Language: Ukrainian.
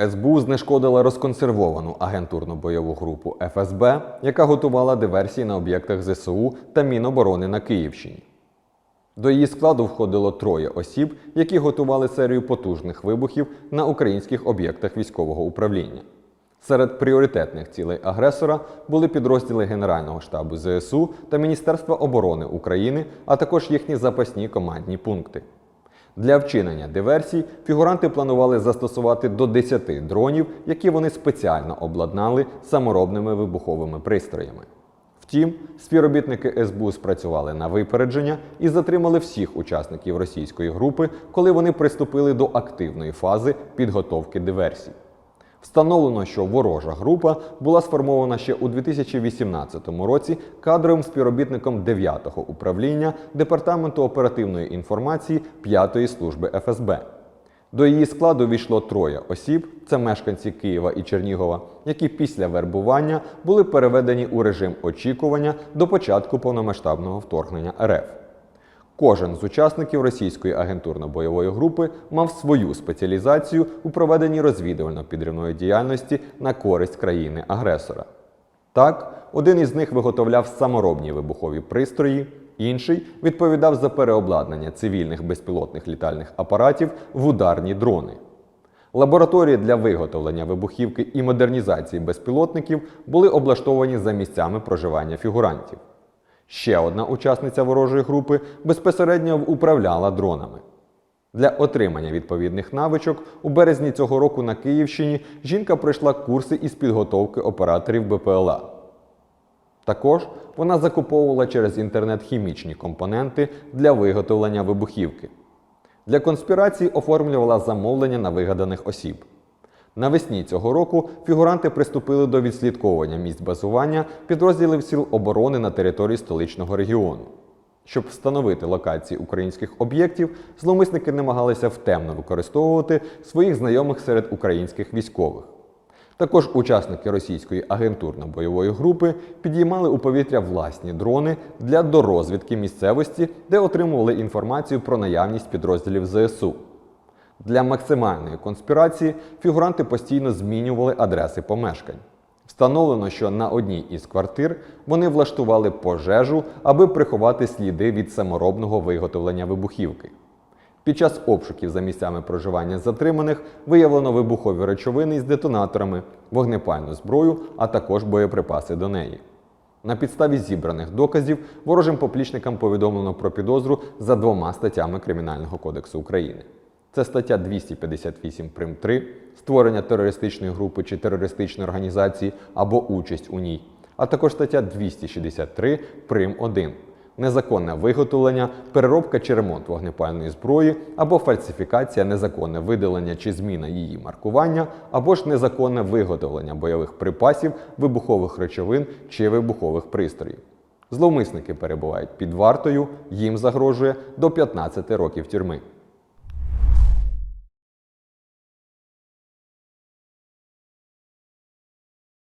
СБУ знешкодила розконсервовану агентурну бойову групу ФСБ, яка готувала диверсії на об'єктах ЗСУ та Міноборони на Київщині. До її складу входило троє осіб, які готували серію потужних вибухів на українських об'єктах військового управління. Серед пріоритетних цілей агресора були підрозділи Генерального штабу ЗСУ та Міністерства оборони України, а також їхні запасні командні пункти. Для вчинення диверсій фігуранти планували застосувати до 10 дронів, які вони спеціально обладнали саморобними вибуховими пристроями. Втім, співробітники СБУ спрацювали на випередження і затримали всіх учасників російської групи, коли вони приступили до активної фази підготовки диверсій. Встановлено, що ворожа група була сформована ще у 2018 році кадровим співробітником 9-го управління Департаменту оперативної інформації 5-ї служби ФСБ. До її складу війшло троє осіб, це мешканці Києва і Чернігова, які після вербування були переведені у режим очікування до початку повномасштабного вторгнення РФ. Кожен з учасників російської агентурно-бойової групи мав свою спеціалізацію у проведенні розвідувально-підривної діяльності на користь країни-агресора. Так, один із них виготовляв саморобні вибухові пристрої, інший відповідав за переобладнання цивільних безпілотних літальних апаратів в ударні дрони. Лабораторії для виготовлення вибухівки і модернізації безпілотників були облаштовані за місцями проживання фігурантів. Ще одна учасниця ворожої групи безпосередньо управляла дронами. Для отримання відповідних навичок у березні цього року на Київщині жінка пройшла курси із підготовки операторів БПЛА. Також вона закуповувала через інтернет хімічні компоненти для виготовлення вибухівки. Для конспірації оформлювала замовлення на вигаданих осіб. Навесні цього року фігуранти приступили до відслідковування місць базування підрозділів сил оборони на території столичного регіону. Щоб встановити локації українських об'єктів, зловмисники намагалися втемно використовувати своїх знайомих серед українських військових. Також учасники російської агентурно-бойової групи підіймали у повітря власні дрони для дорозвідки місцевості, де отримували інформацію про наявність підрозділів ЗСУ. Для максимальної конспірації фігуранти постійно змінювали адреси помешкань. Встановлено, що на одній із квартир вони влаштували пожежу, аби приховати сліди від саморобного виготовлення вибухівки. Під час обшуків за місцями проживання затриманих виявлено вибухові речовини із детонаторами, вогнепальну зброю, а також боєприпаси до неї. На підставі зібраних доказів ворожим поплічникам повідомлено про підозру за двома статтями Кримінального кодексу України. Це стаття 258 прим 3 створення терористичної групи чи терористичної організації або участь у ній, а також стаття 263 прим 1 незаконне виготовлення, переробка чи ремонт вогнепальної зброї або фальсифікація, незаконне видалення чи зміна її маркування, або ж незаконне виготовлення бойових припасів, вибухових речовин чи вибухових пристроїв. Зловмисники перебувають під вартою, їм загрожує до 15 років тюрми.